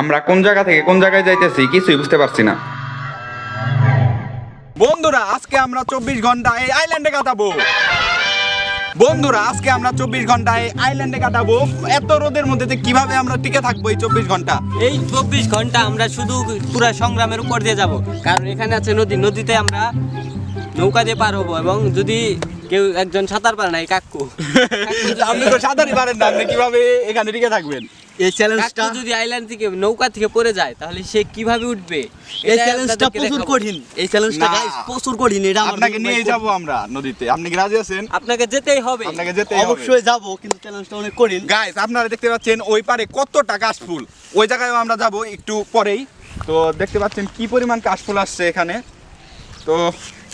আমরা কোন জায়গা থেকে কোন জায়গায় যাইতেছি কিছুই বুঝতে পারছি না। বন্ধুরা আজকে আমরা চব্বিশ ঘণ্টা এই আইল্যান্ডে কাটাবো। বন্ধুরা আজকে আমরা চব্বিশ ঘণ্টা এই আইল্যান্ডে কাটাবো। এত রোদের মধ্যে যে কীভাবে আমরা টিকে থাকব এই চব্বিশ ঘণ্টা? এই চব্বিশ ঘণ্টা আমরা শুধু পুরা সংগ্রামের উপর দিয়ে যাব। কারণ এখানে আছে নদী নদীতে আমরা নৌকা দিয়ে পার হব এবং যদি কেউ একজন সাঁতার পারে না এই কাকু। আপনি তো সাঁতারই পারেন না আপনি কীভাবে এখানে টিকে থাকবেন? এই চ্যালেঞ্জটা যদি আইল্যান্ড থেকে নৌকা থেকে পড়ে যায় তাহলে সে কীভাবে উঠবে? এই চ্যালেঞ্জটা প্রচুর কঠিন। এই চ্যালেঞ্জটা। গাইস প্রচুর কঠিন এটা আপনাকে নিয়ে যাব আমরা নদীতে। আপনি কি রাজি আছেন? আপনাকে যেতেই হবে। আপনাকে যেতে অবশ্যই যাব কিন্তু চ্যালেঞ্জটা অনেক কঠিন। গাইস আপনারা দেখতে পাচ্ছেন ওই পারে কতটা কাশফুল। ওই জায়গায় আমরা যাব একটু পরেই। তো দেখতে পাচ্ছেন কি পরিমাণ কাশফুল আসছে এখানে। তো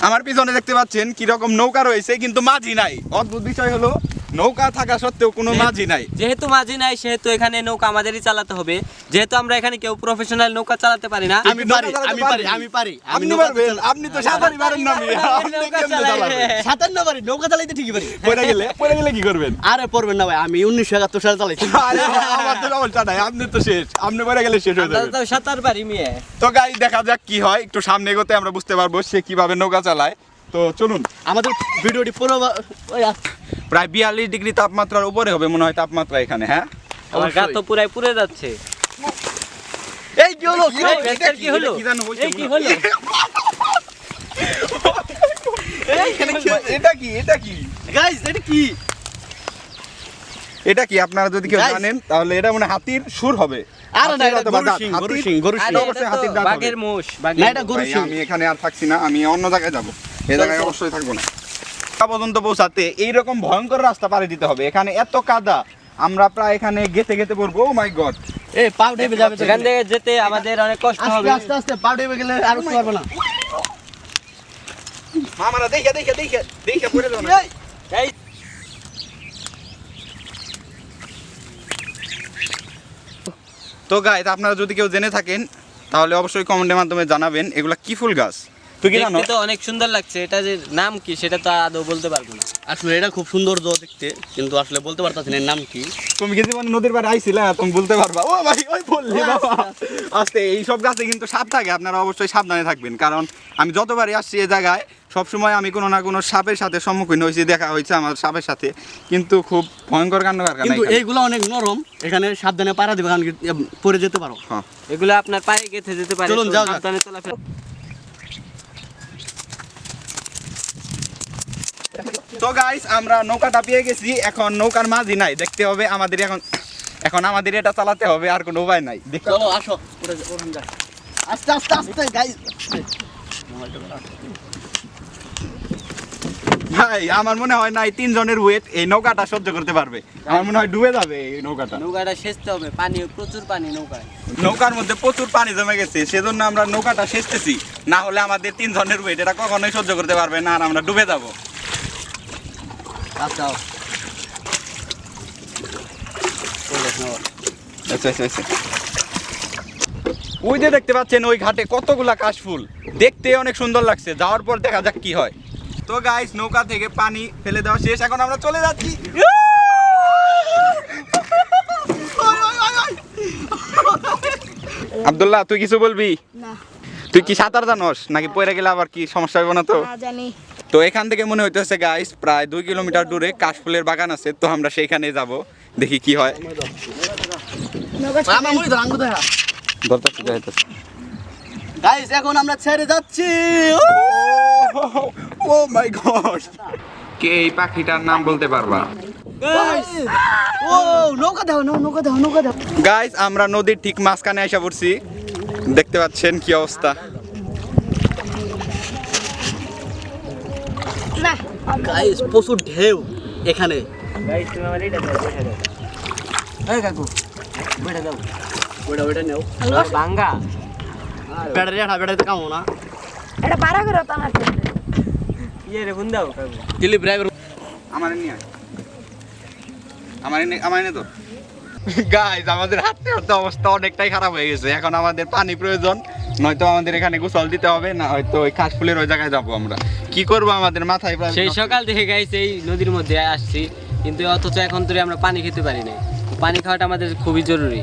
আমার পিছনে দেখতে পাচ্ছেন কীরকম নৌকা রয়েছে কিন্তু মাঝি নাই। অদ্ভুত বিষয় হলো নৌকা থাকা সত্ত্বেও কোনো মাঝি নাই। যেহেতু মাঝি নাই সেহেতু এখানে নৌকা আমাদেরই চালাতে হবে। যেহেতু আমরা এখানে কেউ প্রফেশনাল নৌকা চালাতে পারি না আমি পারি আমি পারি আমি পারি আমি আপনি পারবেন? আপনি তো সাঁতারই পারেন না? সাঁতার না পারি নৌকা চালাইতে ঠিকই পারি। পড়ে গেলে পড়ে গেলে কি করবেন? আরে পড়বেন না ভাই আমি উনিশশো একাত্তর সালে চালাইছি। আরে আমার তো অবস্থা নাই আপনি তো শেষ। আপনি পড়ে গেলে শেষ হয়ে যাবে। সাঁতার পারি মেয়ে। তো গাই দেখা যাক কি হয় একটু সামনে এগোতে আমরা বুঝতে পারব সে কীভাবে নৌকা চালায়। তো চলুন। আমাদের ভিডিওটি পুরো প্রায় বিয়াল্লিশ ডিগ্রি তাপমাত্রার উপরে হবে মনে হয় তাপমাত্রা এখানে হ্যাঁ? আমার গা তো পুরাই পুড়ে যাচ্ছে। এই কি হলো? কি হলো? এটা কি হলো? এটা কি জানো হয়েছে এই কি? এটা কি? গাইস এটা কি? এটা কি? আপনারা যদি কেউ জানেন তাহলে এটা মানে হাতির সুর হবে। আরে না এটা গরু সিং গরু সিং গরু সিং এটা এটা অবশ্যই তো হাতির দাঁত হবে। বাঘের মোষ না এটা গরু সিং আমি এখানে আর থাকছি না আমি অন্য জায়গায় যাব। এই জায়গায় অবশ্যই থাকব না। পর্যন্ত পৌঁছাতে এইরকম ভয়ঙ্কর রাস্তা পাড়ি দিতে হবে। এখানে এত কাদা আমরা প্রায় এখানে গেতে গেতে পড়ব। ও মাই গড এই পাউ ডেবে যাবে তো। এখান থেকে যেতে আমাদের অনেক কষ্ট হবে। আস্তে আস্তে পাউ ডেবে গেলে আর উঠতে পারব না। মামারা দেখে দেখে দেখে দেখে পড়ে যাও এই, তো গাইজ আপনারা যদি কেউ জেনে থাকেন তাহলে অবশ্যই কমেন্টের মাধ্যমে জানাবেন এগুলা কি ফুল গাছ? তুই কি জানো? তো অনেক সুন্দর লাগছে। এটা যে নাম কি সেটা তো আদৌ বলতে পারব না। আসলে এটা খুব সুন্দর দেখতে কিন্তু আসলে বলতে পারতাছি না নাম কি। তুমি কি জীবনে নদীর পাড়ে আইছিলে? তুমি বলতে পারবা। ও ভাই ওই বললি বাবা আস্তে এই সব গাছে কিন্তু সাপ থাকে আপনারা অবশ্যই সাবধানে থাকবেন। কারণ আমি যতবারই আসছি এই জায়গায় সবসময় আমি কোনো না কোনো সাপের সাথে সম্মুখীন হয়েছি দেখা হয়েছে আমার সাপের সাথে। কিন্তু খুব ভয়ঙ্কর কাণ্ড কারখানা কিন্তু এইগুলো অনেক নরম এখানে সাবধানে পাড়া দিবে কারণ পড়ে যেতে পারো। হ্যাঁ। এগুলো আপনার পায়ে গেঁথে যেতে পারে চলুন, যাও। সাবধানে চলাফেরা তো গাইস আমরা নৌকাটা পেয়ে গেছি। এখন নৌকার মাঝি নাই দেখতে হবে আমাদের এখন এখন আমাদের এটা চালাতে হবে আর কোনো উপায় নাই। চলো আসো। আস্তে আস্তে আস্তে গাইস ভাই আমার মনে হয় না এই তিনজনের ওয়েট এই নৌকাটা সহ্য করতে পারবে। আমার মনে হয় ডুবে যাবে এই নৌকাটা। নৌকাটা সেচতে হবে পানি প্রচুর পানি নৌকায়। নৌকার মধ্যে প্রচুর পানি জমে গেছে সেজন্য আমরা নৌকাটা সেচতেছি। না হলে আমাদের তিনজনের ওয়েট এটা কখনোই সহ্য করতে পারবে না আর আমরা ডুবে যাব। আচ্ছা আচ্ছা আচ্ছা ওই যে দেখতে পাচ্ছেন ওই ঘাটে কতগুলা কাশফুল দেখতে অনেক সুন্দর লাগছে। যাওয়ার পর দেখা যাক কি হয়। তো গাইস নৌকা থেকে পানি ফেলে দেওয়া শেষ। এখন আমরা চলে যাচ্ছি। আব্দুল্লাহ তুই কিছু বলবি? তুই কি সাঁতার জানোস? নাকি পড়ে গেলে আবার কি সমস্যা হবে না তো? জানি। তো এখান থেকে মনে হইতেছে গাইস প্রায় দুই কিলোমিটার দূরে কাশফুলের বাগান আছে তো আমরা সেইখানে যাব দেখি কি হয়। গাইস এখন আমরা ছেড়ে যাচ্ছি। ও মাই গড কে এই পাখিটার নাম বলতে পারবা? গাইস আমরা নদীর ঠিক মাঝখানে এসে পড়ছি। দেখতে পাচ্ছেন কি অবস্থা। গাইস প্রচুর ঢেউ এখানে। গাইস তুমি আমার এটা দাও বসে দাও। এই কাকু বেটা দাও। ওটা ওটা নেও। ভাঙ্গা ব্যাটারি আঠা ব্যাটারিতে কামো না। এটা পারা করে তো না ইয়ে রে ফোন দাও কাকু। দিলি ব্রেক আমার নিয়ে আমার এনে আমার এনে তো। আমাদের হাঁটতে অবস্থা অনেকটাই খারাপ হয়ে গেছে। এখন আমাদের পানি প্রয়োজন। নয়তো আমাদের এখানে গোসল দিতে হবে না হয়তো ওই কাশফুলের ওই জায়গায় যাব আমরা। কি করব আমাদের মাথায় সেই সকাল থেকে গাইস এই নদীর মধ্যে আসছি কিন্তু অথচ এখন ধরে আমরা পানি খেতে পারি না পানি খাওয়াটা আমাদের খুবই জরুরি।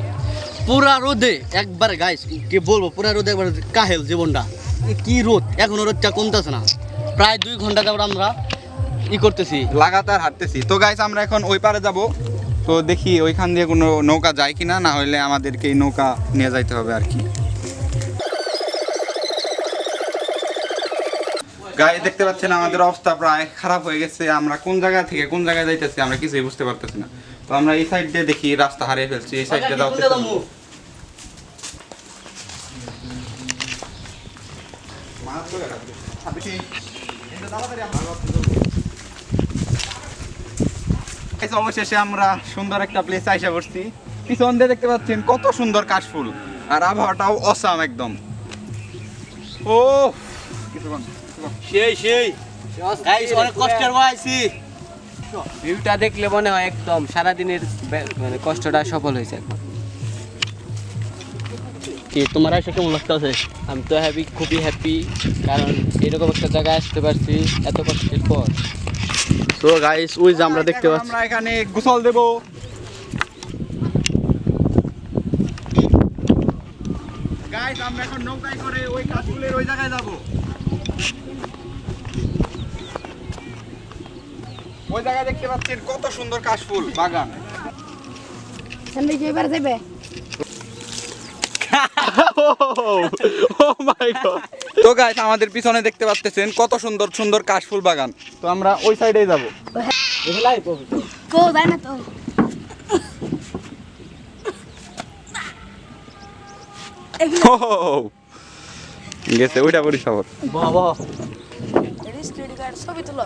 পুরা রোদে একবার গাইস কি বলব পুরা রোদে একবার কাহেল জীবনটা। কি রোদ এখনও রোদটা কমতেছে না। প্রায় দুই ঘণ্টা যাবত আমরা ই করতেছি। লাগাতার হাঁটতেছি। তো গাইস আমরা এখন ওই পারে যাব। তো দেখি ওইখান দিয়ে কোনো নৌকা যায় কিনা না হলে আমাদেরকে এই নৌকা নিয়ে যাইতে হবে আর কি। গায়ে দেখতে পাচ্ছেন আমাদের অবস্থা প্রায় খারাপ হয়ে গেছে। আমরা কোন জায়গা থেকে কোন জায়গায় যাইতেছি আমরা কিছুই বুঝতে পারতেছি না। তো আমরা এই সাইড দিয়ে দেখি রাস্তা হারিয়ে ফেলছি এই সাইড দিয়ে অবশেষে আমরা সুন্দর একটা প্লেস আইসা পড়ছি। পিছন দিয়ে দেখতে পাচ্ছেন কত সুন্দর কাশফুল। আর আবহাওয়াটাও অসাম একদম। ও কিছুক্ষণ। সেই সেই। গাইস অনেক কষ্টের বয়সি ভিউটা দেখলে মনে হয় একদম সারাদিনের মানে কষ্টটা সফল হয়েছে একদম। কি তোমার এসে কেমন লাগতেছে? আমি তো হ্যাপি খুবই হ্যাপি কারণ এরকম একটা জায়গায় আসতে পারছি এত কষ্টের পর। তো গাইস ওই যে আমরা দেখতে পাচ্ছি আমরা এখানে গোসল দেব। গাইস আমরা এখন নৌকায় করে ওই কাশফুলের ওই জায়গায় যাব। ওই জায়গায় দেখতে পাচ্ছেন কত সুন্দর কাশফুল বাগান। সামনে যে এবার তো গাইস আমাদের পিছনে দেখতে পাচ্ছেন কত সুন্দর সুন্দর কাশফুল বাগান। তো আমরা ওই সাইডেই যাব। তো। গেছে ওইটা বলি খবর বাবা ছবি তুলো।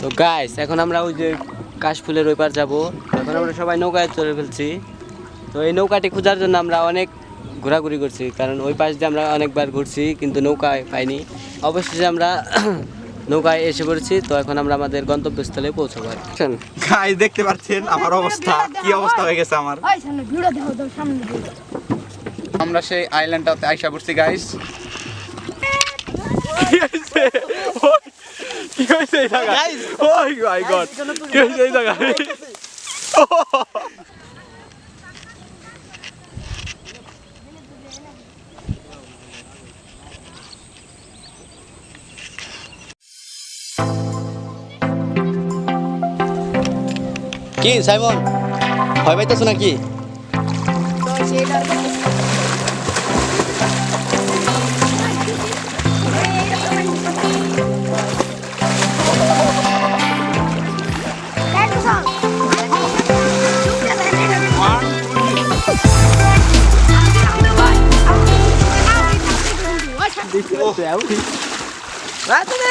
তো গাইস এখন আমরা ওই যে কাশফুলের ওই পার যাব। এখন আমরা সবাই নৌকায় চলে ফেলছি। তো এই নৌকাটি খোঁজার জন্য আমরা অনেক ঘোরাঘুরি করছি কারণ ওই পাশ দিয়ে আমরা অনেকবার ঘুরছি কিন্তু নৌকায় পাইনি। অবশেষে আমরা নৌকায় এসে পড়েছি তো এখন আমরা আমাদের গন্তব্যস্থলে পৌঁছবো। গাইস দেখতে পাচ্ছেন আমার অবস্থা? কি অবস্থা হয়ে গেছে আমার? আমরা সেই আইল্যান্ডটাতে আইসা পড়ছি গাইস কি হয়েছে এই জায়গায় ওই মাই গড কি হয়েছে এই জায়গায় কি সাইমন? ভয় পাইতেছো নাকি?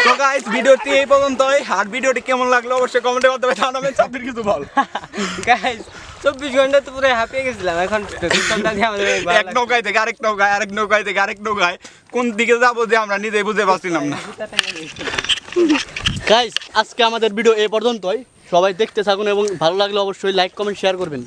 তো গাইস ভিডিওটি এই পর্যন্তই। আর ভিডিওটি কেমন লাগল অবশ্যই কমেন্টের মাধ্যমে জানাবেন। চাকরির কিছু বল। গাইস চব্বিশ ঘণ্টা তো পুরো হাঁপিয়ে গেছিলাম। এখন এক নৌকায় থেকে আরেক নৌকায় আরেক নৌকায় থেকে আরেক নৌকায় কোন দিকে যাব যে আমরা নিজেই বুঝতে পারছিলাম না। গাইস আজকে আমাদের ভিডিও এই পর্যন্তই। সবাই দেখতে থাকুন এবং ভালো লাগলে অবশ্যই লাইক কমেন্ট শেয়ার করবেন।